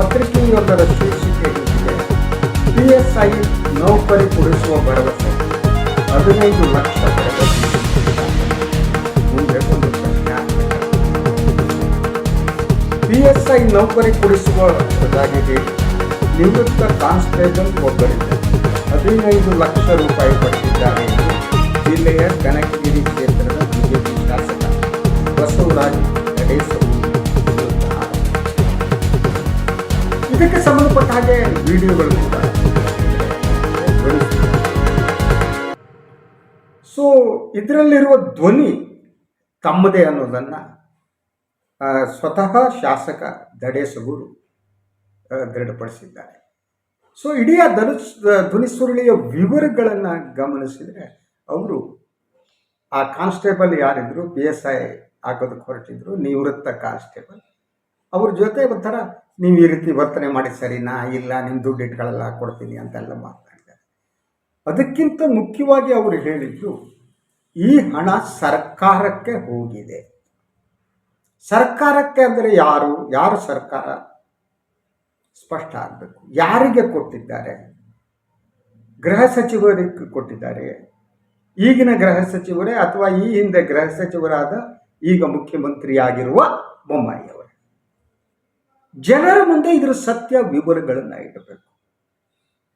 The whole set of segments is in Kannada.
ಪತ್ರಿಕೆಯೊಂದರ ಶೀರ್ಷಿಕೆ ಹೀಗಿದೆ. ಪಿ ಎಸ್ ಐ ನೌಕರಿ ಕೊಡಿಸುವ ಭರವಸೆ. ಹದಿನೈದು ಲಕ್ಷ ಪಡೆದ ಮುಂದೆ ಒಂದು ಪ್ರಶ್ನೆ ಪಿ ಎಸ್ ಐ ನೌಕರಿ ಕೊಡಿಸುವುದಾಗಿ ಹೇಳಿ ನಿವೃತ್ತ ಕಾನ್ಸ್ಟೇಬಲ್ ಒಬ್ಬರಿಂದ ಹದಿನೈದು ಲಕ್ಷ ರೂಪಾಯಿ ಪಡೆದಿದ್ದಾರೆ ಎಂದು ಜಿಲ್ಲೆಯ ಕನಕಗಿರಿ ಕ್ಷೇತ್ರದ ಬಿಜೆಪಿ ಶಾಸಕ ಬಸವರಾಜ್ ನಡೆಸಲು ಇದಕ್ಕೆ ಸಂಬಂಧಪಟ್ಟ ಹಾಗೆ ವಿಡಿಯೋಗಳು ಸೊ ಇದರಲ್ಲಿರುವ ಧ್ವನಿ ತಮ್ಮದೇ ಅನ್ನೋದನ್ನು ಸ್ವತಃ ಶಾಸಕ ದಡೇಸಗೂರು ದೃಢಪಡಿಸಿದ್ದಾರೆ. ಸೊ ಇಡೀ ಆ, ಧ್ವನಿ ಸುರುಳಿಯ ವಿವರಗಳನ್ನು ಗಮನಿಸಿದರೆ ಅವರು ಆ ಕಾನ್ಸ್ಟೇಬಲ್ ಯಾರಿದ್ರು, ಪಿ ಎಸ್ ಐ ಹಾಕೋದಕ್ಕೆ ಹೊರಟಿದ್ರು, ನಿವೃತ್ತ ಕಾನ್ಸ್ಟೇಬಲ್. ಅವ್ರ ಜೊತೆ ಒಂಥರ ನೀವು ಈ ರೀತಿ ವರ್ತನೆ ಮಾಡಿ ಸರಿನಾ ಇಲ್ಲ ನಿಮ್ಮ ದುಡ್ಡು ಇಟ್ಕೊಳ್ಳಲ್ಲ ಕೊಡ್ತೀನಿ ಅಂತೆಲ್ಲ ಮಾತಾಡ್ತಾರೆ. ಅದಕ್ಕಿಂತ ಮುಖ್ಯವಾಗಿ ಅವರು ಹೇಳಿದ್ದು ಈ ಹಣ ಸರ್ಕಾರಕ್ಕೆ ಹೋಗಿದೆ. ಸರ್ಕಾರಕ್ಕೆ ಅಂದರೆ ಯಾರು? ಯಾರು ಸರ್ಕಾರ? ಸ್ಪಷ್ಟ ಆಗಬೇಕು. ಯಾರಿಗೆ ಕೊಟ್ಟಿದ್ದಾರೆ? ಗೃಹ ಸಚಿವರಿಗೆ ಕೊಟ್ಟಿದ್ದಾರೆ. ಈಗಿನ ಗೃಹ ಸಚಿವರೇ ಅಥವಾ ಈ ಹಿಂದೆ ಗೃಹ ಸಚಿವರಾದ ಈಗ ಮುಖ್ಯಮಂತ್ರಿಯಾಗಿರುವ ಬೊಮ್ಮಾಯಿ ಅವರೇ. ಜನರ ಮುಂದೆ ಇದರ ಸತ್ಯ ವಿವರಗಳನ್ನು ಇಡಬೇಕು.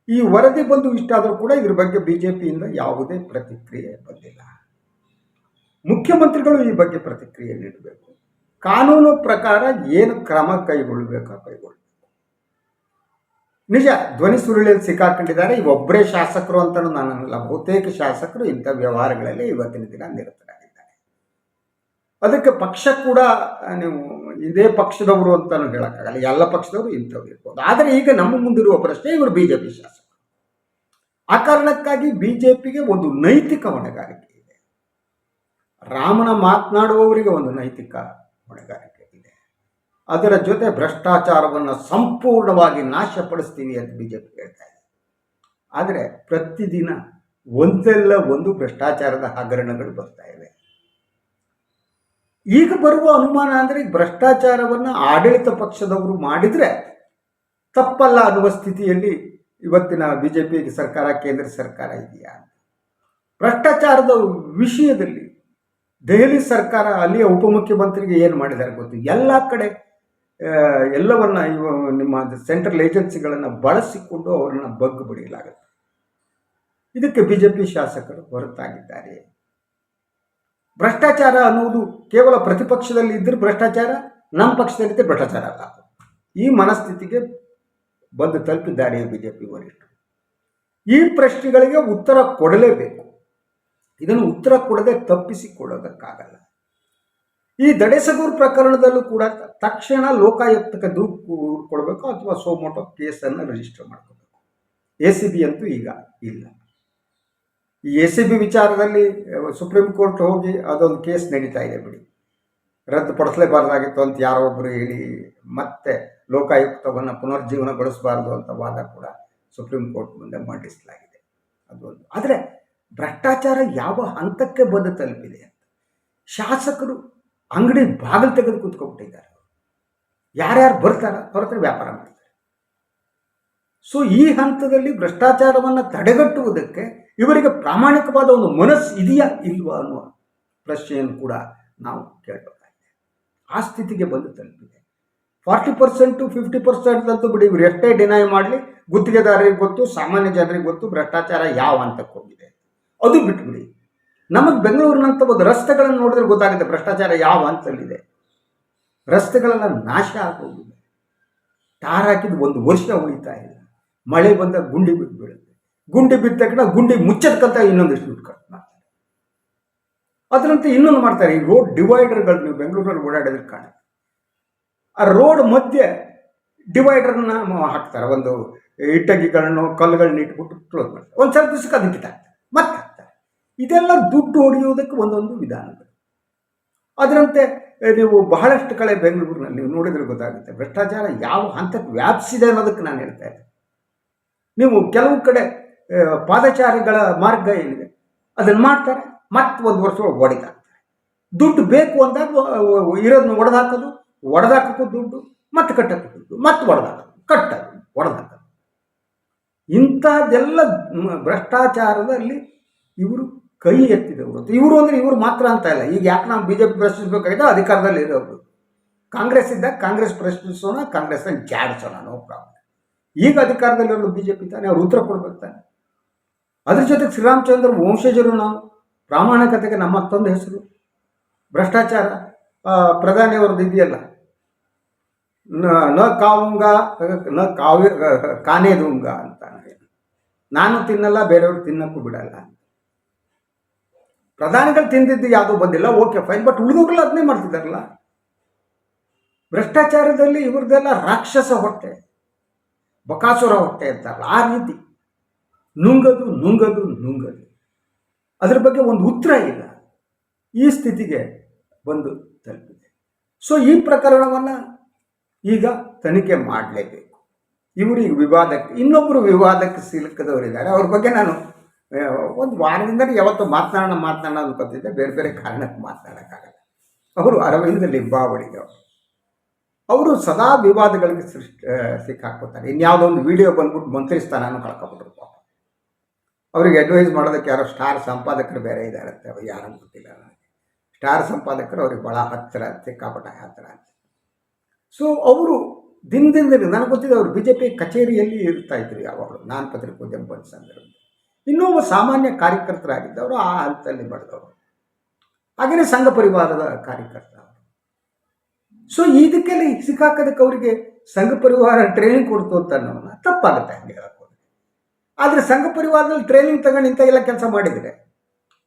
ಈ ವರದಿ ಬಂದು ಇಷ್ಟಾದರೂ ಕೂಡ ಇದ್ರ ಬಗ್ಗೆ ಬಿಜೆಪಿಯಿಂದ ಯಾವುದೇ ಪ್ರತಿಕ್ರಿಯೆ ಬಂದಿಲ್ಲ. ಮುಖ್ಯಮಂತ್ರಿಗಳು ಈ ಬಗ್ಗೆ ಪ್ರತಿಕ್ರಿಯೆ ನೀಡಬೇಕು. ಕಾನೂನು ಪ್ರಕಾರ ಏನು ಕ್ರಮ ಕೈಗೊಳ್ಳಬೇಕು ಕೈಗೊಳ್ಳಬೇಕು. ನಿಜ, ಧ್ವನಿ ಸುರುಳಿಯಲ್ಲಿ ಸಿಕ್ಕಾಕೊಂಡಿದ್ದಾರೆ. ಒಬ್ಬರೇ ಶಾಸಕರು ಅಂತಲೂ ನಾನು ಅನ್ನಲ್ಲ ಬಹುತೇಕ ಶಾಸಕರು ಇಂಥ ವ್ಯವಹಾರಗಳಲ್ಲಿ ಇವತ್ತಿನ ದಿನ ನಿರತರಾಗಿದ್ದಾರೆ. ಅದಕ್ಕೆ ಪಕ್ಷ ಕೂಡ ನೀವು ಇದೇ ಪಕ್ಷದವರು ಅಂತಲೂ ಹೇಳೋಕ್ಕಾಗಲ್ಲ. ಎಲ್ಲ ಪಕ್ಷದವರು ಇಂಥವ್ರು ಇರ್ಬೋದು. ಆದರೆ ಈಗ ನಮ್ಮ ಮುಂದಿರುವ ಪ್ರಶ್ನೆ ಇವರು ಬಿ ಜೆ ಪಿ ಶಾಸಕರು. ಆ ಕಾರಣಕ್ಕಾಗಿ ಬಿ ಜೆ ಪಿಗೆ ಒಂದು ನೈತಿಕ ಹೊಣೆಗಾರಿಕೆ ಇದೆ. ರಾಮನ ಮಾತನಾಡುವವರಿಗೆ ಒಂದು ನೈತಿಕ ಹೊಣೆಗಾರಿಕೆ ಇದೆ. ಅದರ ಜೊತೆ ಭ್ರಷ್ಟಾಚಾರವನ್ನು ಸಂಪೂರ್ಣವಾಗಿ ನಾಶಪಡಿಸ್ತೀವಿ ಅಂತ ಬಿ ಜೆ ಪಿ ಹೇಳ್ತಾ ಇದೆ. ಆದರೆ ಪ್ರತಿದಿನ ಒಂದೆಲ್ಲ ಒಂದು ಭ್ರಷ್ಟಾಚಾರದ ಹಗರಣಗಳು ಬರ್ತಾ ಇವೆ. ಈಗ ಬರುವ ಅನುಮಾನ ಅಂದರೆ ಭ್ರಷ್ಟಾಚಾರವನ್ನು ಆಡಳಿತ ಪಕ್ಷದವರು ಮಾಡಿದರೆ ತಪ್ಪಲ್ಲ ಅನ್ನುವ ಸ್ಥಿತಿಯಲ್ಲಿ ಇವತ್ತಿನ ಬಿ ಜೆ ಪಿ ಸರ್ಕಾರ, ಕೇಂದ್ರ ಸರ್ಕಾರ ಇದೆಯಾ ಭ್ರಷ್ಟಾಚಾರದ ವಿಷಯದಲ್ಲಿ ದೆಹಲಿ ಸರ್ಕಾರ, ಅಲ್ಲಿಯ ಉಪಮುಖ್ಯಮಂತ್ರಿಗೆ ಏನು ಮಾಡಿದ್ದಾರೆ ಗೊತ್ತು? ಎಲ್ಲ ಕಡೆ ಎಲ್ಲವನ್ನ ಇವ ನಿಮ್ಮ ಸೆಂಟ್ರಲ್ ಏಜೆನ್ಸಿಗಳನ್ನು ಬಳಸಿಕೊಂಡು ಅವರನ್ನು ಬಗ್ಗು ಬಡಿಯಲಾಗುತ್ತೆ ಇದಕ್ಕೆ ಬಿ ಜೆ ಪಿ ಶಾಸಕರು ಹೊರತಾಗಿದ್ದಾರೆ. ಭ್ರಷ್ಟಾಚಾರ ಅನ್ನುವುದು ಕೇವಲ ಪ್ರತಿಪಕ್ಷದಲ್ಲಿ ಇದ್ದರೆ ಭ್ರಷ್ಟಾಚಾರ ನಮ್ಮ ಪಕ್ಷದಲ್ಲಿದ್ದರೆ ಭ್ರಷ್ಟಾಚಾರ ಅಲ್ಲ. ಈ ಮನಸ್ಥಿತಿಗೆ ಬಂದು ತಲುಪಿದ್ದಾರೆ ಬಿ ಜೆ ಪಿ ವರಿಷ್ಠರು. ಈ ಪ್ರಶ್ನೆಗಳಿಗೆ ಉತ್ತರ ಕೊಡಲೇಬೇಕು. ಇದನ್ನು ಉತ್ತರ ಕೊಡದೆ ತಪ್ಪಿಸಿಕೊಡೋದಕ್ಕಾಗಲ್ಲ ಈ ದಡೇಸಗೂರು ಪ್ರಕರಣದಲ್ಲೂ ಕೂಡ ತಕ್ಷಣ ಲೋಕಾಯುಕ್ತಕ್ಕೆ ದೂರು ಕೊಡಬೇಕು ಅಥವಾ ಸೋಮೋಟೋ ಕೇಸನ್ನು ರಿಜಿಸ್ಟರ್ ಮಾಡ್ಕೋಬೇಕು. ಎ ಸಿ ಬಿ ಅಂತೂ ಈಗ ಇಲ್ಲ. ಈ ಎ ಸಿ ಬಿ ವಿಚಾರದಲ್ಲಿ ಸುಪ್ರೀಂ ಕೋರ್ಟ್ ಹೋಗಿ ಅದೊಂದು ಕೇಸ್ ನಡೀತಾ ಇದೆ ಬಿಡಿ. ರದ್ದುಪಡಿಸಲೇಬಾರ್ದಾಗಿತ್ತು ಅಂತ ಯಾರೋ ಒಬ್ಬರು ಹೇಳಿ, ಮತ್ತೆ ಲೋಕಾಯುಕ್ತವನ್ನು ಪುನರ್ಜೀವನಗೊಳಿಸಬಾರ್ದು ಅಂತ ವಾದ ಕೂಡ ಸುಪ್ರೀಂ ಕೋರ್ಟ್ ಮುಂದೆ ಮಂಡಿಸಲಾಗಿದೆ. ಅದೊಂದು. ಆದರೆ, ಭ್ರಷ್ಟಾಚಾರ ಯಾವ ಹಂತಕ್ಕೆ ಬಂದು ತಲುಪಿದೆ ಅಂತ ಶಾಸಕರು ಅಂಗಡಿ ಬಾಗಿಲು ತೆಗೆದು ಕೂತ್ಕೊಂಡ್ಬಿಟ್ಟಿದ್ದಾರೆ ಯಾರ್ಯಾರು ಬರ್ತಾರ ಹತ್ರ ವ್ಯಾಪಾರ ಮಾಡ್ತಾರೆ. ಸೊ ಈ ಹಂತದಲ್ಲಿ ಭ್ರಷ್ಟಾಚಾರವನ್ನು ತಡೆಗಟ್ಟುವುದಕ್ಕೆ ಇವರಿಗೆ ಪ್ರಾಮಾಣಿಕವಾದ ಒಂದು ಮನಸ್ಸು ಇದೆಯಾ ಇಲ್ವಾ ಅನ್ನುವ ಪ್ರಶ್ನೆಯನ್ನು ಕೂಡ ನಾವು ಕೇಳಬೇಕಾಗಿದೆ. ಆ ಸ್ಥಿತಿಗೆ ಬಂದು ತಲುಪಿದೆ. ಫಾರ್ಟಿ ಟು ಫಿಫ್ಟಿ ಪರ್ಸೆಂಟ್ ಅಂತೂ ಬಿಡಿ, ಇವರು ಎಷ್ಟೇ ಡಿನೈ ಮಾಡಲಿ, ಗುತ್ತಿಗೆದಾರರಿಗೆ ಗೊತ್ತು, ಸಾಮಾನ್ಯ ಜನರಿಗೆ ಗೊತ್ತು, ಭ್ರಷ್ಟಾಚಾರ ಯಾವ ಹಂತಕ್ಕೆ ಹೋಗಿದೆ ಅದು ಬಿಟ್ಬಿಡಿ. ನಮಗೆ ಬೆಂಗಳೂರಿನಂಥ ಒಂದು ರಸ್ತೆಗಳನ್ನು ನೋಡಿದ್ರೆ ಗೊತ್ತಾಗುತ್ತೆ ಭ್ರಷ್ಟಾಚಾರ ಯಾವ ಹಂತದಲ್ಲಿದೆ ರಸ್ತೆಗಳೆಲ್ಲ ನಾಶ ಆಗೋಗಿದೆ. ಟಾರ್ ಹಾಕಿದ್ದು ಒಂದು ವರ್ಷ ಉಳಿತಾ ಇಲ್ಲ ಮಳೆ ಬಂದಾಗ ಗುಂಡಿ ಬಿಟ್ಟು ಬೀಳುತ್ತೆ ಗುಂಡಿ ಬಿದ್ದ ತಕ್ಷಣ ಗುಂಡಿ ಮುಚ್ಚದಕ್ಕಂತ ಇನ್ನೊಂದಿಷ್ಟು ದುಡ್ಡು ಕಟ್ ಮಾಡ್ತಾರೆ ಅದರಂತೆ ಇನ್ನೊಂದು ಮಾಡ್ತಾರೆ, ಈ ರೋಡ್ ಡಿವೈಡರ್ಗಳು ನೀವು ಬೆಂಗಳೂರಲ್ಲಿ ಓಡಾಡೋದಕ್ಕೆ ಕಾಣ ಆ ರೋಡ್ ಮಧ್ಯೆ ಡಿವೈಡರ್ನ ಹಾಕ್ತಾರೆ, ಒಂದು ಇಟ್ಟಗಿಗಳನ್ನು ಕಲ್ಲುಗಳನ್ನ ಇಟ್ಬಿಟ್ಟು ಕ್ಲೋಸ್ ಮಾಡ್ತಾರೆ. ಒಂದು ಸ್ವಲ್ಪ ದಿವಸಕ್ಕೆ ಅದಕ್ಕೆ ಕಿತ್ತಾಕ್ತಾರೆ ಮತ್ತೆ ಹಾಕ್ತಾರೆ. ಇದೆಲ್ಲ ದುಡ್ಡು ಹೊಡೆಯುವುದಕ್ಕೆ ಒಂದೊಂದು ವಿಧಾನಗಳು. ಅದರಂತೆ ನೀವು ಬಹಳಷ್ಟು ಕಡೆ ಬೆಂಗಳೂರಿನಲ್ಲಿ ನೀವು ನೋಡಿದ್ರೆ ಗೊತ್ತಾಗುತ್ತೆ, ಭ್ರಷ್ಟಾಚಾರ ಯಾವ ಹಂತಕ್ಕೆ ವ್ಯಾಪಿಸಿದೆ ಅನ್ನೋದಕ್ಕೆ ನಾನು ಹೇಳ್ತಾ ಇದ್ದೆ. ನೀವು ಕೆಲವು ಕಡೆ ಪಾದಚಾರಿಗಳ ಮಾರ್ಗ ಏನಿದೆ? ಅದನ್ನು ಮಾಡ್ತಾರೆ, ಮತ್ತೆ ಒಂದು ವರ್ಷ ಒಡೆದಾಕ್ತಾರೆ ದುಡ್ಡು ಬೇಕು ಅಂದಾಗ ಇರೋದನ್ನ ಒಡೆದಾಕೋದು ಒಡೆದಾಕೋದು ದುಡ್ಡು, ಮತ್ತೆ ಕಟ್ಟಕ್ಕೆ ದುಡ್ಡು, ಮತ್ತೆ ಒಡೆದಾಕೋದು, ಕಟ್ಟೋದು, ಒಡೆದಾಕೋದು. ಇಂಥದ್ದೆಲ್ಲ ಭ್ರಷ್ಟಾಚಾರದಲ್ಲಿ ಇವರು ಕೈ ಎತ್ತಿದವರು ಇವರು ಅಂದರೆ ಇವರು ಮಾತ್ರ ಅಂತ ಇಲ್ಲ ಈಗ ಯಾಕೆ ನಾವು ಬಿ ಜೆ ಪಿ ಪ್ರಶ್ನಿಸಬೇಕಾಗಿದೆ ಅಧಿಕಾರದಲ್ಲಿ ಇರೋರು. ಕಾಂಗ್ರೆಸ್ ಇದ್ದಾಗ ಕಾಂಗ್ರೆಸ್ ಪ್ರಶ್ನಿಸೋಣ, ಕಾಂಗ್ರೆಸ್ನ ಜಾಡಿಸೋಣ ನೋ ಪ್ರಾಬ್ಲಮ್ ಈಗ ಅಧಿಕಾರದಲ್ಲಿರೋ ಬಿ ಜೆ ಪಿ ತಾನೆ, ಅವ್ರು ಉತ್ತರ ಕೊಡ್ಬೇಕು ತಾನೆ. ಅದ್ರ ಜೊತೆಗೆ ಶ್ರೀರಾಮಚಂದ್ರ ವಂಶಜರು ನಾವು. ಪ್ರಾಮಾಣಿಕತೆಗೆ ನಮ್ಮ ಮತ್ತೊಂದು ಹೆಸರು. ಭ್ರಷ್ಟಾಚಾರ ಪ್ರಧಾನಿಯವರದ್ದು ಇದೆಯಲ್ಲ. ನ- ಕಾವುಂಗ, ನ ಕಾವ್ಯ ಕಾನೇದುಂಗ ಅಂತ ನಾನು ತಿನ್ನಲ್ಲ, ಬೇರೆಯವ್ರು ತಿನ್ನಕ್ಕೂ ಬಿಡಲ್ಲ ಪ್ರಧಾನಿಗಳು ತಿಂದಿದ್ದು ಯಾವುದೂ ಬಂದಿಲ್ಲ, ಓಕೆ, ಫೈನ್, ಬಟ್ ಉಳಿದೋಗಲ್ಲ ಅದನ್ನೇ ಮಾಡ್ತಿದ್ದಾರಲ್ಲ. ಭ್ರಷ್ಟಾಚಾರದಲ್ಲಿ ಇವ್ರದ್ದೆಲ್ಲ ರಾಕ್ಷಸ ಹೊಟ್ಟೆ. ಬಕಾಸುರ ಹೊಟ್ಟೆ ಅಂತಾರಲ್ಲ, ಆ ರೀತಿ. ನುಂಗದು ನುಂಗದು ನುಂಗದು. ಅದರ ಬಗ್ಗೆ ಒಂದು ಉತ್ತರ ಇಲ್ಲ. ಈ ಸ್ಥಿತಿಗೆ ಬಂದು ತಲುಪಿದೆ. ಸೊ ಈ ಪ್ರಕರಣವನ್ನು ಈಗ ತನಿಖೆ ಮಾಡಲೇಬೇಕು. ಇವರು ವಿವಾದಕ್ಕೆ ಇನ್ನೊಬ್ಬರು ವಿವಾದಕ್ಕೆ ಸಿಲುಕದವರಿದ್ದಾರೆ. ಅವ್ರ ಬಗ್ಗೆ ನಾನು ಒಂದು ವಾರದಿಂದ ಯಾವತ್ತೂ ಮಾತನಾಡೋಣ ಮಾತನಾಡೋಣ ಅನ್ಕೊತಿದ್ದೆ. ಬೇರೆ ಬೇರೆ ಕಾರಣಕ್ಕೆ ಮಾತನಾಡೋಕ್ಕಾಗಲ್ಲ. ಅವರು ಅರವಿಂದ ಲಿಂಬಾವಳಿಗೆ ಅವರು. ಸದಾ ವಿವಾದಗಳಿಗೆ ಸೃಷ್ಟಿ ಸಿಕ್ಕಾಕ್ಕೋತಾರೆ ಇನ್ಯಾವುದೋ ಒಂದು ವಿಡಿಯೋ ಬಂದ್ಬಿಟ್ಟು ಮಂತ್ರಿ ಸ್ಥಾನನೂ ಕಳ್ಕೊಬಿಟ್ರು ಅವರಿಗೆ ಅಡ್ವೈಸ್ ಮಾಡೋದಕ್ಕೆ ಯಾರೋ ಸ್ಟಾರ್ ಸಂಪಾದಕರು ಬೇರೆ ಇದ್ದಾರಂತೆ ಅವ್ರು ಯಾರು ಗೊತ್ತಿಲ್ಲ ನನಗೆ. ಸ್ಟಾರ್ ಸಂಪಾದಕರು ಅವ್ರಿಗೆ ಭಾಳ ಹತ್ತಿರ ಸಿಕ್ಕಾಪಟ್ಟ ಹತ್ತಿರ ಅಂತ. ಸೊ ಅವರು ದಿನದಿಂದ ದಿನ ನನಗೆ ಗೊತ್ತಿದೆ ಅವರು ಬಿ ಜೆ ಪಿ ಕಚೇರಿಯಲ್ಲಿ ಇರ್ತಾ ಇದ್ರು ಯಾವಾಗಲೂ, ನಾನು ಪತ್ರಿಕೋದ್ಯಮ ಬಂದ ಸಂದರ್ಭ ಇನ್ನೂ ಒಬ್ಬ ಸಾಮಾನ್ಯ ಕಾರ್ಯಕರ್ತರಾಗಿದ್ದವರು ಆ ಹಂತದಲ್ಲಿ ಬೆಳೆದವರು ಹಾಗೆಯೇ ಸಂಘ ಪರಿವಾರದ ಕಾರ್ಯಕರ್ತ ಸೊ ಇದಕ್ಕೆಲ್ಲ ಸಿಕ್ಕಾಕೋದಕ್ಕೆ ಅವರಿಗೆ ಸಂಘ ಪರಿವಾರ ಟ್ರೈನಿಂಗ್ ಕೊಡ್ತು ಅಂತ ಅನ್ನೋನ ತಪ್ಪಾಗುತ್ತೆ ಹಂಗೆ. ಆದರೆ ಸಂಘ ಪರಿವಾರದಲ್ಲಿ ಟ್ರೈನಿಂಗ್ ತಗೊಂಡು ಇಂಥ ಎಲ್ಲ ಕೆಲಸ ಮಾಡಿದರೆ,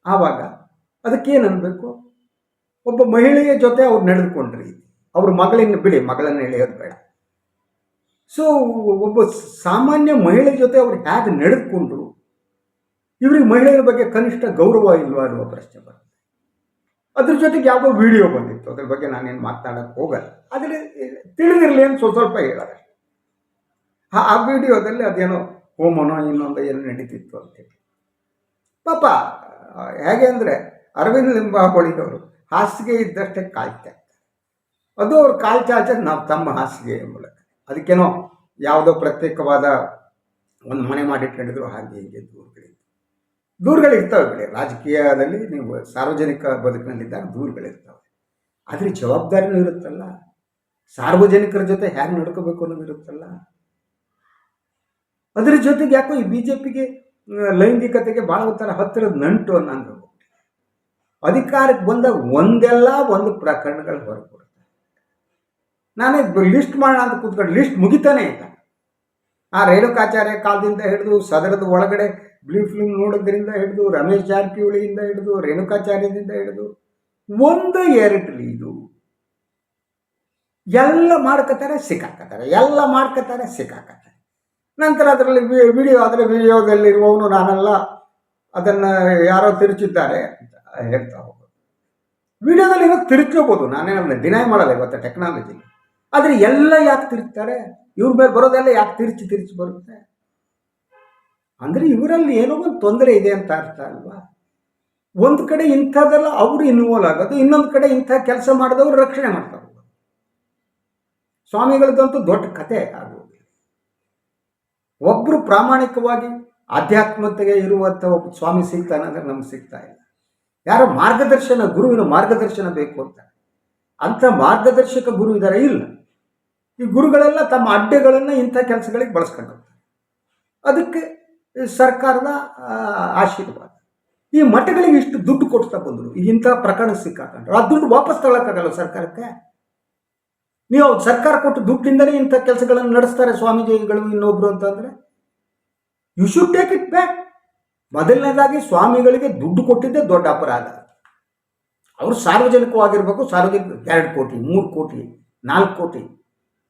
ಆವಾಗ ಅದಕ್ಕೇನು ಅನ್ಬೇಕು? ಒಬ್ಬ ಮಹಿಳೆಯ ಜೊತೆ ಅವ್ರು ನಡೆದುಕೊಂಡ್ರಿ ಅವ್ರ ಮಗಳನ್ನ ಬಿಡಿ, ಮಗಳನ್ನು ಎಳೆಯೋದು ಬೇಡ. ಸೊ ಒಬ್ಬ ಸಾಮಾನ್ಯ ಮಹಿಳೆ ಜೊತೆ ಅವ್ರು ಹೇಗೆ ನಡೆದುಕೊಂಡ್ರು? ಇವ್ರಿಗೆ ಮಹಿಳೆಯರ ಬಗ್ಗೆ ಕನಿಷ್ಠ ಗೌರವ ಇಲ್ವಾ ಅನ್ನುವ ಪ್ರಶ್ನೆ ಬರುತ್ತೆ. ಅದ್ರ ಜೊತೆಗೆ ಯಾವುದೋ ವಿಡಿಯೋ ಬಂದಿತ್ತು. ಅದ್ರ ಬಗ್ಗೆ ನಾನೇನು ಮಾತನಾಡೋಕ್ಕೆ ಹೋಗಲ್ಲ. ಆದರೆ, ತಿಳಿದಿರಲಿ ಅಂತ ಸ್ವಲ್ಪ ಸ್ವಲ್ಪ ಆ ಆ ವಿಡಿಯೋದಲ್ಲಿ ಅದೇನೋ ಹೋಮನೋ ಇನ್ನೊಂದು ಏನು ನಡೀತಿತ್ತು ಅಂತೇಳಿ. ಪಾಪ, ಹೇಗೆ ಅಂದರೆ ಅರವಿಂದ್ ಲಿಂಬಾವಳಿದವರು ಹಾಸಿಗೆ ಇದ್ದಷ್ಟೇ ಕಾಯ್ತಾ ಅದು ಅವ್ರು ಕಾಲ್ ಚಾಚೋದು ನಾವು ತಮ್ಮ ಹಾಸಿಗೆಯ ಮೂಲಕ. ಅದಕ್ಕೇನೋ ಯಾವುದೋ ಪ್ರತ್ಯೇಕವಾದ ಒಂದು ಮನೆ ಮಾಡಿಟ್ಕೊಂಡಿದ್ರು ಹಾಗೆ ಹೀಗೆ ದೂರುಗಳಿತ್ತು. ದೂರುಗಳಿರ್ತವೆ ಬಿಡಿ. ರಾಜಕೀಯದಲ್ಲಿ ನೀವು ಸಾರ್ವಜನಿಕ ಬದುಕಿನಲ್ಲಿದ್ದಾಗ ದೂರುಗಳಿರ್ತವೆ. ಆದರೆ ಜವಾಬ್ದಾರಿನೂ ಇರುತ್ತಲ್ಲ. ಸಾರ್ವಜನಿಕರ ಜೊತೆ ಹೇಗೆ ನಡ್ಕೋಬೇಕು ಅನ್ನೋದು ಇರುತ್ತಲ್ಲ. ಅದರ ಜೊತೆಗೆ ಯಾಕೋ ಈ ಬಿ ಜೆ ಪಿಗೆ ಲೈಂಗಿಕತೆಗೆ ಭಾಳ ಒಂಥರ ಹತ್ತಿರದ ನಂಟು ಅನ್ನಂಗೆ ಅಧಿಕಾರಕ್ಕೆ ಬಂದಾಗ ಒಂದೆಲ್ಲ ಒಂದು ಪ್ರಕರಣಗಳು ಹೊರಗೆ ನಾನೇ ಲಿಸ್ಟ್ ಮಾಡೋಣ ಅಂತ ಕೂತ್ಕೊಂಡು ಲಿಸ್ಟ್ ಮುಗಿತಾನೆ ಅಂತ ಆ ರೇಣುಕಾಚಾರ್ಯ ಕಾಲದಿಂದ ಹಿಡಿದು ಸದರದ ಒಳಗಡೆ ಬ್ಲೂ ಫಿಲ್ಮ್ ನೋಡೋದ್ರಿಂದ ಹಿಡಿದು, ರಮೇಶ್ ಜಾರಕಿಹೊಳಿಯಿಂದ ಹಿಡಿದು, ರೇಣುಕಾಚಾರ್ಯದಿಂದ ಹಿಡಿದು, ಒಂದು ಎರಡಲಿ ಇದು. ಎಲ್ಲ ಮಾಡ್ಕೋತಾರೆ ಸಿಕ್ಕಾಕತ್ತಾರೆ ಎಲ್ಲ ಮಾಡ್ಕೋತಾರೆ ಸಿಕ್ಕಾಕತ್ತಾರೆ ನಂತರ ಅದರಲ್ಲಿ ವಿಡಿಯೋ ಅದರ ವಿಡಿಯೋದಲ್ಲಿರುವವನು ನಾನಲ್ಲ, ಅದನ್ನು ಯಾರೋ ತಿರುಚಿದ್ದಾರೆ ಅಂತ ಹೇಳ್ತಾ ಹೋಗೋದು. ವಿಡಿಯೋದಲ್ಲಿ ಏನೋ ತಿರುಚೋಬೋದು ನಾನೇನನ್ನ ಡಿನೈ ಮಾಡಲ್ಲ ಇವತ್ತು ಟೆಕ್ನಾಲಜಿ ಆದರೆ ಎಲ್ಲ ಯಾಕೆ ತಿರುಗ್ತಾರೆ ಇವ್ರ ಮೇಲೆ ಬರೋದೆಲ್ಲ ಯಾಕೆ ತಿರುಚಿ ತಿರುಚಿ ಬರುತ್ತೆ? ಅಂದರೆ ಇವರಲ್ಲಿ ಏನೋ ಒಂದು ತೊಂದರೆ ಇದೆ ಅಂತ ಅರ್ಥ ಅಲ್ವಾ? ಒಂದು ಕಡೆ ಇಂಥದ್ದೆಲ್ಲ ಅವರು ಇನ್ವಾಲ್ವ್ ಆಗೋದು, ಇನ್ನೊಂದು ಕಡೆ ಇಂಥ ಕೆಲಸ ಮಾಡಿದವರು ರಕ್ಷಣೆ ಮಾಡ್ತಾರೆ ಸ್ವಾಮಿಗಳದ್ದಂತೂ ದೊಡ್ಡ ಕತೆ ಆಗೋದು ಒಬ್ಬರು ಪ್ರಾಮಾಣಿಕವಾಗಿ ಆಧ್ಯಾತ್ಮತೆಗೆ ಇರುವಂಥ ಒಬ್ಬ ಸ್ವಾಮಿ ಸಿಗ್ತಾನೆ ಅಂದರೆ ನಮ್ಗೆ ಸಿಗ್ತಾ ಇಲ್ಲ. ಯಾರೋ ಮಾರ್ಗದರ್ಶನ, ಗುರುವಿನ ಮಾರ್ಗದರ್ಶನ ಬೇಕು ಅಂತ. ಅಂಥ ಮಾರ್ಗದರ್ಶಕ ಗುರು ಇದ್ದಾರೆ ಇಲ್ಲ. ಈ ಗುರುಗಳೆಲ್ಲ ತಮ್ಮ ಅಡ್ಡೆಗಳನ್ನು ಇಂಥ ಕೆಲಸಗಳಿಗೆ ಬಳಸ್ಕೊಂಡು ಅದಕ್ಕೆ ಸರ್ಕಾರದ ಆಶೀರ್ವಾದ. ಈ ಮಠಗಳಿಗೆ ಇಷ್ಟು ದುಡ್ಡು ಕೊಡ್ತಾ ಬಂದರು. ಇಂಥ ಪ್ರಕರಣ ಸಿಕ್ಕಾಕೊಂಡ್ರು. ಆ ದುಡ್ಡು ವಾಪಸ್ ತಗೊಳಕ್ಕಾಗಲ್ಲ ಸರ್ಕಾರಕ್ಕೆ? ನೀವು ಸರ್ಕಾರ ಕೊಟ್ಟು ದುಡ್ಡಿಂದಲೇ ಇಂಥ ಕೆಲಸಗಳನ್ನು ನಡೆಸ್ತಾರೆ ಸ್ವಾಮೀಜಿಗಳು ಇನ್ನೊಬ್ರು ಅಂತಂದರೆ you should take it back ಮೊದಲನೇದಾಗಿ ಸ್ವಾಮಿಗಳಿಗೆ ದುಡ್ಡು ಕೊಟ್ಟಿದ್ದೇ ದೊಡ್ಡ ಅಪರಾಧ. ಅವರು ಸಾರ್ವಜನಿಕವಾಗಿರ್ಬೇಕು, ಸಾರ್ವಜನಿಕ ಎರಡು ಕೋಟಿ, ಮೂರು ಕೋಟಿ, ನಾಲ್ಕು ಕೋಟಿ.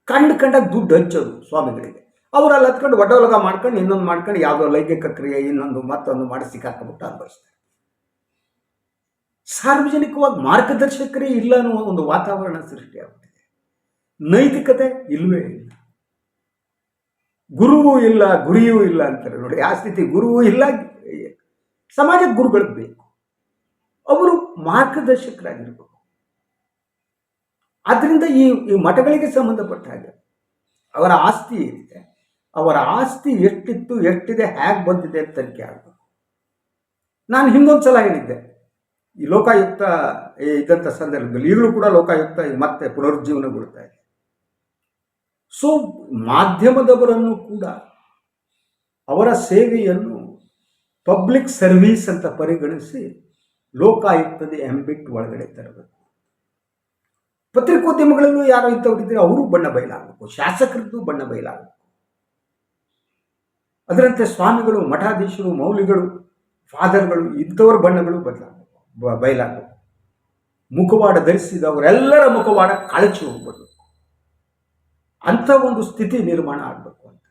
ಕಂಡು ಕಂಡಾಗ ದುಡ್ಡು ಹಂಚೋದು ಸ್ವಾಮಿಗಳಿಗೆ. ಅವರಲ್ಲಿ ಹತ್ಕೊಂಡು ಒಡ್ಡೊಲಗ ಮಾಡ್ಕೊಂಡು, ಇನ್ನೊಂದು ಮಾಡ್ಕೊಂಡು ಯಾವುದೋ ಲೈಂಗಿಕ ಕ್ರಿಯೆ, ಇನ್ನೊಂದು ಮತ್ತೊಂದು ಮಾಡಿ ಸಿಕ್ಕಾಕೊಂಡ್ಬಿಟ್ಟು ಅನುಭವಿಸ್ತಾರೆ. ಸಾರ್ವಜನಿಕವಾಗಿ ಮಾರ್ಗದರ್ಶಕರೇ ಇಲ್ಲ ಅನ್ನುವ ಒಂದು ವಾತಾವರಣ ಸೃಷ್ಟಿಯಾಗ್ಬಿಟ್ಟಿದೆ ನೈತಿಕತೆ ಇಲ್ಲವೇ ಇಲ್ಲ. ಗುರುವೂ ಇಲ್ಲ, ಗುರಿಯೂ ಇಲ್ಲ ಅಂತಾರೆ. ನೋಡಿ, ಆ ಸ್ಥಿತಿ ಗುರುವೂ ಇಲ್ಲ ಸಮಾಜಕ್ಕೆ ಗುರುಗಳು ಬೇಕು. ಅವರು ಮಾರ್ಗದರ್ಶಕರಾಗಿರ್ಬೇಕು. ಆದ್ದರಿಂದ ಈ ಈ ಮಠಗಳಿಗೆ ಸಂಬಂಧಪಟ್ಟ ಹಾಗೆ ಅವರ ಆಸ್ತಿ ಏನಿದೆ, ಅವರ ಆಸ್ತಿ ಎಷ್ಟಿತ್ತು, ಎಷ್ಟಿದೆ, ಹೇಗೆ ಬಂದಿದೆ ಅಂತ ತನಿಖೆ ಆಗಬೇಕು. ನಾನು ಹಿಂದೊಂದು ಸಲ ಹೇಳಿದ್ದೆ. ಈ ಲೋಕಾಯುಕ್ತ ಇದ್ದಂಥ ಸಂದರ್ಭದಲ್ಲಿ ಈಗಲೂ ಕೂಡ ಲೋಕಾಯುಕ್ತ ಮತ್ತೆ ಪುನರುಜ್ಜೀವನಗೊಳ್ತಾ ಇದೆ. ಸೊ ಮಾಧ್ಯಮದವರನ್ನು ಕೂಡ ಅವರ ಸೇವೆಯನ್ನು ಪಬ್ಲಿಕ್ ಸರ್ವೀಸ್ ಅಂತ ಪರಿಗಣಿಸಿ ಲೋಕಾಯುಕ್ತದ ಎಂಬಿಟ್ ಒಳಗಡೆ ತರಬೇಕು. ಪತ್ರಿಕೋದ್ಯಮಗಳಲ್ಲೂ ಯಾರು ಇದ್ದವರಿದ್ದರೆ ಅವರು ಬಣ್ಣ ಬಯಲಾಗಬೇಕು, ಶಾಸಕರದ್ದು ಬಣ್ಣ ಬಯಲಾಗಬೇಕು. ಅದರಂತೆ ಸ್ವಾಮಿಗಳು, ಮಠಾಧೀಶರು ಮೌಲಿಗಳು ಫಾದರ್ಗಳು ಇದ್ದವರ ಬಣ್ಣಗಳು ಬದಲಾಗಬೇಕು ಬಯಲಾಗಬೇಕು. ಮುಖವಾಡ ಧರಿಸಿದವರೆಲ್ಲರ ಮುಖವಾಡ ಕಳಚಿ ಹೋಗ್ಬಿಡ್ಬೇಕು. ಅಂಥ ಒಂದು ಸ್ಥಿತಿ ನಿರ್ಮಾಣ ಆಗಬೇಕು ಅಂತ.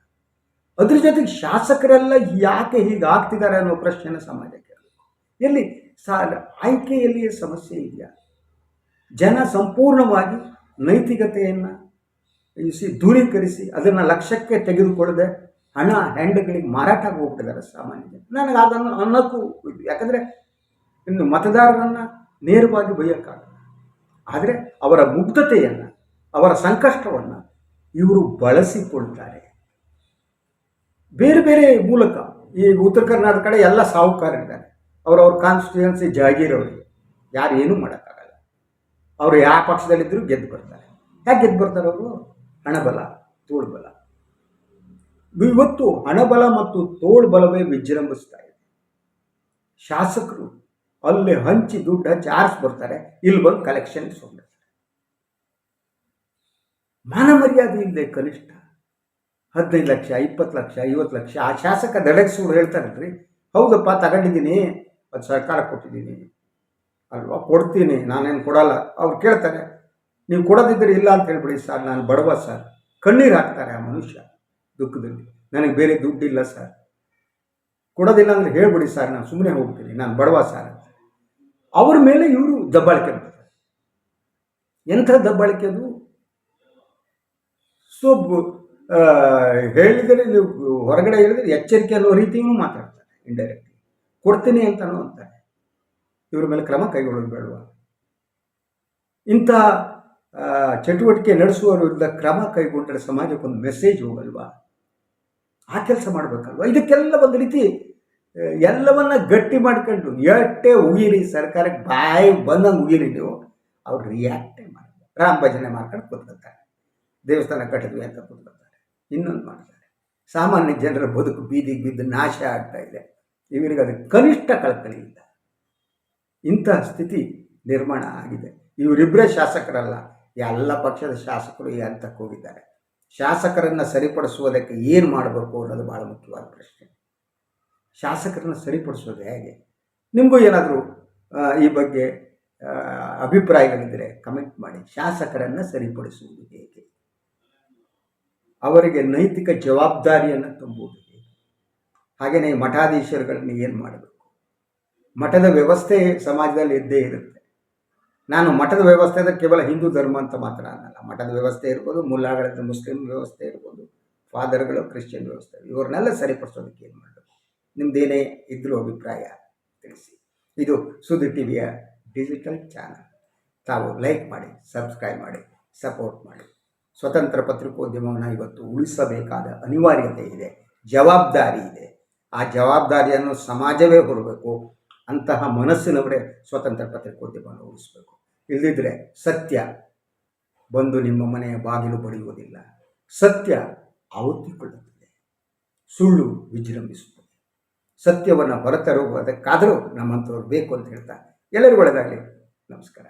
ಅದ್ರ ಜೊತೆಗೆ ಶಾಸಕರೆಲ್ಲ ಯಾಕೆ ಹೀಗೆ ಆಗ್ತಿದ್ದಾರೆ ಅನ್ನೋ ಪ್ರಶ್ನೆ ಸಮಾಜಕ್ಕೆ ಎಲ್ಲಿ ಸಾ ಆಯ್ಕೆಯಲ್ಲಿಯೇ ಸಮಸ್ಯೆ ಇದೆಯಾ? ಜನ ಸಂಪೂರ್ಣವಾಗಿ ನೈತಿಕತೆಯನ್ನು ಇಸಿ ದೂರೀಕರಿಸಿ ಅದನ್ನು ಲಕ್ಷ್ಯಕ್ಕೆ ತೆಗೆದುಕೊಳ್ಳದೆ ಹಣ ಹೆಂಡಗಳಿಗೆ ಮಾರಾಟ ಆಗಿ ಹೋಗ್ಬಿಟ್ಟಿದ್ದಾರೆ ಸಾಮಾನ್ಯ ನನಗೆ ಅದನ್ನು ಅನ್ನೋಕ್ಕೂ. ಯಾಕಂದರೆ ಇನ್ನು ಮತದಾರರನ್ನು ನೇರವಾಗಿ ಬೈಯೋಕ್ಕಾಗಲ್ಲ. ಆದರೆ ಅವರ ಮುಗ್ಧತೆಯನ್ನು, ಅವರ ಸಂಕಷ್ಟವನ್ನು ಇವರು ಬಳಸಿಕೊಳ್ತಾರೆ. ಬೇರೆ ಬೇರೆ ಮೂಲಕ ಈ ಉತ್ತರ ಕರ್ನಾಟಕ ಕಡೆ ಎಲ್ಲ ಸಾಹುಕಾರರಿದ್ದಾರೆ. ಅವರವ್ರ ಕಾನ್ಸ್ಟಿಟ್ಯೂನ್ಸಿ ಜಾಗೀರವರಿಗೆ ಯಾರು ಏನೂ ಮಾಡೋಕ್ಕಾಗಲ್ಲ. ಅವರು ಯಾವ ಪಕ್ಷದಲ್ಲಿದ್ದರೂ ಗೆದ್ದು ಬರ್ತಾರೆ. ಯಾಕೆ ಗೆದ್ದು ಬರ್ತಾರೆ ಅವರು? ಹಣಬಲ, ತೋಳ್ಬಲ. ಇವತ್ತು ಹಣಬಲ ಮತ್ತು ತೋಳ್ಬಲವೇ ವಿಜೃಂಭಿಸ್ತಾ ಇದೆ. ಶಾಸಕರು ಅಲ್ಲಿ ಹಂಚಿ ದುಡ್ಡು ಹಂಚಿ ಆರಿಸಿ ಬರ್ತಾರೆ ಇಲ್ಲಿ ಬಂದು ಕಲೆಕ್ಷನ್ ಇಸ್ಕೊಂಡ್ಬಿಡ್ತಾರೆ ಮಾನ ಮರ್ಯಾದೆ ಇಲ್ಲದೆ ಕನಿಷ್ಠ ಹದಿನೈದು ಲಕ್ಷ, ಇಪ್ಪತ್ತು ಲಕ್ಷ, ಐವತ್ತು ಲಕ್ಷ. ಆ ಶಾಸಕ ದಡಗಿಸೋರು ಹೇಳ್ತಾರಲ್ರಿ ಹೌದಪ್ಪ, ತಗೊಂಡಿದ್ದೀನಿ ಅದು ಸರ್ಕಾರ ಕೊಟ್ಟಿದ್ದೀನಿ. ಅಲ್ವಾ? ಕೊಡ್ತೀನಿ, ನಾನೇನು ಕೊಡಲ್ಲ. ಅವ್ರು ಕೇಳ್ತಾರೆ, ನೀವು ಕೊಡೋದಿದ್ದರೆ ಇಲ್ಲ ಅಂತ ಹೇಳ್ಬಿಡಿ ಸರ್, ನಾನು ಬಡವ ಸರ್. ಕಣ್ಣೀರು ಹಾಕ್ತಾರೆ ಆ ಮನುಷ್ಯ ದುಃಖದಲ್ಲಿ. ನನಗೆ ಬೇರೆ ದುಡ್ಡಿಲ್ಲ ಸರ್. ಕೊಡೋದಿಲ್ಲ ಅಂದರೆ ಹೇಳ್ಬಿಡಿ ಸರ್, ನಾನು ಸುಮ್ಮನೆ ಹೋಗ್ತೀನಿ, ನಾನು ಬಡವ ಸರ್ ಅವ್ರ ಮೇಲೆ ಇವರು ದಬ್ಬಾಳಿಕೆ ಮಾಡ್ತಾರೆ. ಎಂಥ ದಬ್ಬಾಳಿಕೆ ಅದು? ಸೊ ಹೇಳಿದರೆ ನೀವು ಹೊರಗಡೆ ಹೇಳಿದ್ರೆ ಎಚ್ಚರಿಕೆ ಅನ್ನೋ ರೀತಿಯೂ ಮಾತಾಡ್ತಾರೆ ಇಂಡೈರೆಕ್ಟ್ ಕೊಡ್ತೀನಿ ಅಂತಲೂ ಅಂತಾರೆ ಇವ್ರ ಮೇಲೆ ಕ್ರಮ ಕೈಗೊಳ್ಳೋದು ಬೇಡವಾ? ಇಂಥ ಚಟುವಟಿಕೆ ನಡೆಸುವವರ ಕ್ರಮ ಕೈಗೊಂಡರೆ ಸಮಾಜಕ್ಕೊಂದು ಮೆಸೇಜ್ ಹೋಗಲ್ವಾ? ಆ ಕೆಲಸ ಮಾಡಬೇಕಲ್ವಾ? ಇದಕ್ಕೆಲ್ಲ ಒಂದು ರೀತಿ ಎಲ್ಲವನ್ನ ಗಟ್ಟಿ ಮಾಡ್ಕೊಂಡು ಎಟ್ಟೆ ಉಗಿರಿ, ಸರ್ಕಾರಕ್ಕೆ ಬಾಯಿ ಬಂದಂಗೆ ಉಗಿರಿ ನೀವು, ಅವ್ರು ರಿಯಾಕ್ಟೇ ಮಾಡ್ತಾರೆ ರಾಮ ಭಜನೆ ಮಾಡ್ಕೊಂಡು ಕೂತ್ಕೊತಾರೆ ದೇವಸ್ಥಾನ ಕಟ್ಟಿದ್ವಿ ಅಂತ ಕೂತ್ಕೊಳ್ತಾರೆ. ಇನ್ನೊಂದು ಮಾಡ್ತಾರೆ. ಸಾಮಾನ್ಯ ಜನರ ಬದುಕು ಬೀದಿಗೆ ಬಿದ್ದು ನಾಶ ಆಗ್ತಾ ಇದೆ. ಇವರಿಗೆ ಅದು ಕನಿಷ್ಠ ಕಳಕಳಿ ಇಲ್ಲ. ಇಂತಹ ಸ್ಥಿತಿ ನಿರ್ಮಾಣ ಆಗಿದೆ. ಇವರಿಬ್ಬರೇ ಶಾಸಕರಲ್ಲ. ಎಲ್ಲ ಪಕ್ಷದ ಶಾಸಕರು ಈ ಹಂತಕ್ಕೆ ಹೋಗಿದ್ದಾರೆ. ಶಾಸಕರನ್ನು ಸರಿಪಡಿಸುವುದಕ್ಕೆ ಏನು ಮಾಡಬೇಕು ಅನ್ನೋದು ಭಾಳ ಮುಖ್ಯವಾದ ಪ್ರಶ್ನೆ. ಶಾಸಕರನ್ನು ಸರಿಪಡಿಸೋದು ಹೇಗೆ? ನಿಮಗೂ ಏನಾದರೂ ಈ ಬಗ್ಗೆ ಅಭಿಪ್ರಾಯಗಳಿದ್ದರೆ ಕಮೆಂಟ್ ಮಾಡಿ. ಶಾಸಕರನ್ನು ಸರಿಪಡಿಸುವುದು ಹೇಗೆ? ಅವರಿಗೆ ನೈತಿಕ ಜವಾಬ್ದಾರಿಯನ್ನು ತುಂಬುವುದು ಹೇಗೆ? ಹಾಗೆಯೇ ಮಠಾಧೀಶರುಗಳನ್ನು ಏನು ಮಾಡಬೇಕು? ಮಠದ ವ್ಯವಸ್ಥೆ ಸಮಾಜದಲ್ಲಿ ಇದ್ದೇ ಇರುತ್ತೆ. ನಾನು ಮಠದ ವ್ಯವಸ್ಥೆ ಅಂದರೆ ಕೇವಲ ಹಿಂದೂ ಧರ್ಮ ಅಂತ ಮಾತ್ರ ಅನ್ನಲ್ಲ. ಮಠದ ವ್ಯವಸ್ಥೆ ಇರ್ಬೋದು, ಮುಲ್ಲಾಗಳದ್ದು ಮುಸ್ಲಿಂ ವ್ಯವಸ್ಥೆ ಇರ್ಬೋದು, ಫಾದರ್ಗಳು ಕ್ರಿಶ್ಚಿಯನ್ ವ್ಯವಸ್ಥೆ ಇವ್ರನ್ನೆಲ್ಲ ಸರಿಪಡಿಸೋದಕ್ಕೆ ಏನು ಮಾಡಬೇಕು? ನಿಮ್ಮದೇನೇ ಇದ್ರೂ ಅಭಿಪ್ರಾಯ ತಿಳಿಸಿ. ಇದು ಸುದ್ದಿ ಟಿವಿಯ ಡಿಜಿಟಲ್ ಚಾನಲ್. ತಾವು ಲೈಕ್ ಮಾಡಿ, ಸಬ್ಸ್ಕ್ರೈಬ್ ಮಾಡಿ, ಸಪೋರ್ಟ್ ಮಾಡಿ. ಸ್ವತಂತ್ರ ಪತ್ರಿಕೋದ್ಯಮವನ್ನು ಇವತ್ತು ಉಳಿಸಬೇಕಾದ ಅನಿವಾರ್ಯತೆ ಇದೆ, ಜವಾಬ್ದಾರಿ ಇದೆ. ಆ ಜವಾಬ್ದಾರಿಯನ್ನು ಸಮಾಜವೇ ಹೊರಬೇಕು ಅಂತಹ ಮನಸ್ಸಿನವರೇ ಸ್ವತಂತ್ರ ಪತ್ರಿಕೋದ್ಯಮವನ್ನು ಉಳಿಸಬೇಕು. ಇಲ್ಲದಿದ್ದರೆ ಸತ್ಯ ಬಂದು ನಿಮ್ಮ ಮನೆಯ ಬಾಗಿಲು ಬಡಿಯುವುದಿಲ್ಲ. ಸತ್ಯ ಆವತ್ತಿಕೊಳ್ಳುತ್ತದೆ, ಸುಳ್ಳು ವಿಜೃಂಭಿಸುತ್ತದೆ. ಸತ್ಯವನ್ನು ಹೊರತರುವುದಕ್ಕಾದರೂ ನಮ್ಮಂಥವ್ರು ಬೇಕು ಅಂತ ಹೇಳ್ತಾ ಎಲ್ಲರಿಗೂ ಒಳ್ಳೆಯದಾಗಲಿ ನಮಸ್ಕಾರ.